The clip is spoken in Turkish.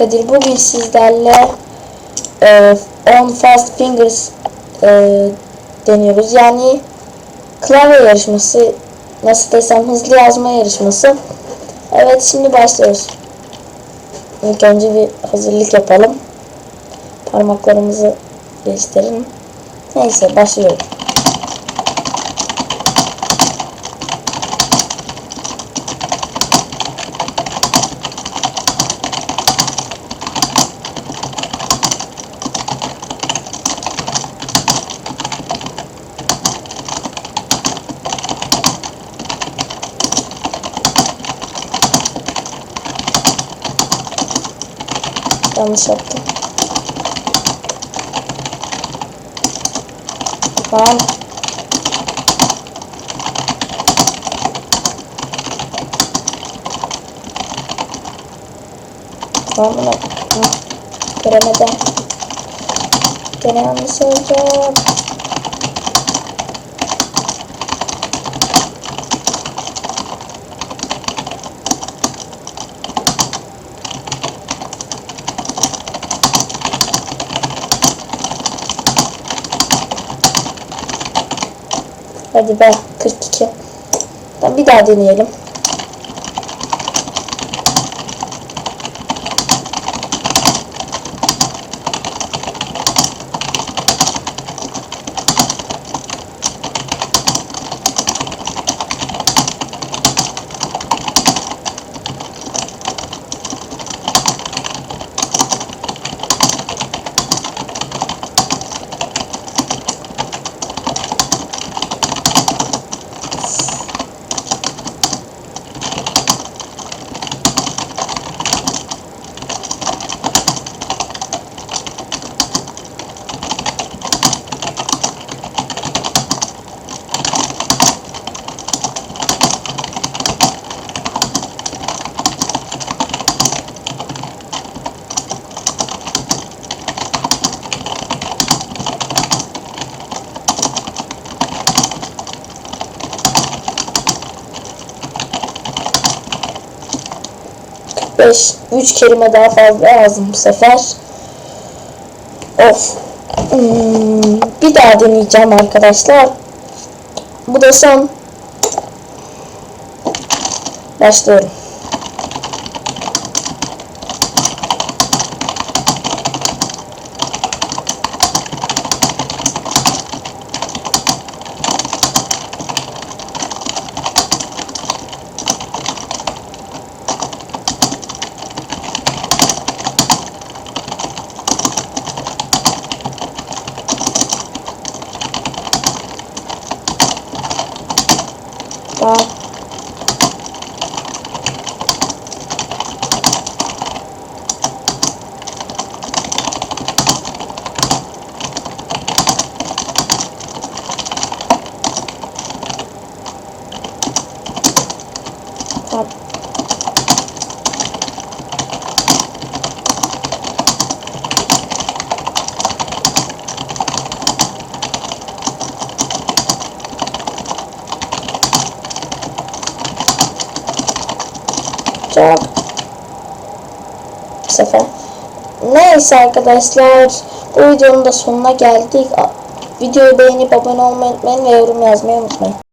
Kadir. Bugün sizlerle e, Fast Fingers e, deniyoruz. Yani klavye yarışması, nasıl desem hızlı yazma yarışması. Evet şimdi başlıyoruz. İlk önce bir hazırlık yapalım. Parmaklarımızı geliştirelim. Neyse başlıyorum. Yanlış yaptım. Lan. Lan bunu. Hı. Göremedim. Gene yanlış olacak. Hadi be 42. Tamam, bir daha deneyelim. Beş, üç kelime daha fazla yazdım bu sefer. Of. Hmm, bir daha deneyeceğim arkadaşlar. Bu da son. Başlıyorum. Daha Tamam. Çok. Bu sefer. Neyse arkadaşlar. Bu videonun da sonuna geldik. Videoyu beğenip abone olmayı unutmayın ve yorum yazmayı unutmayın.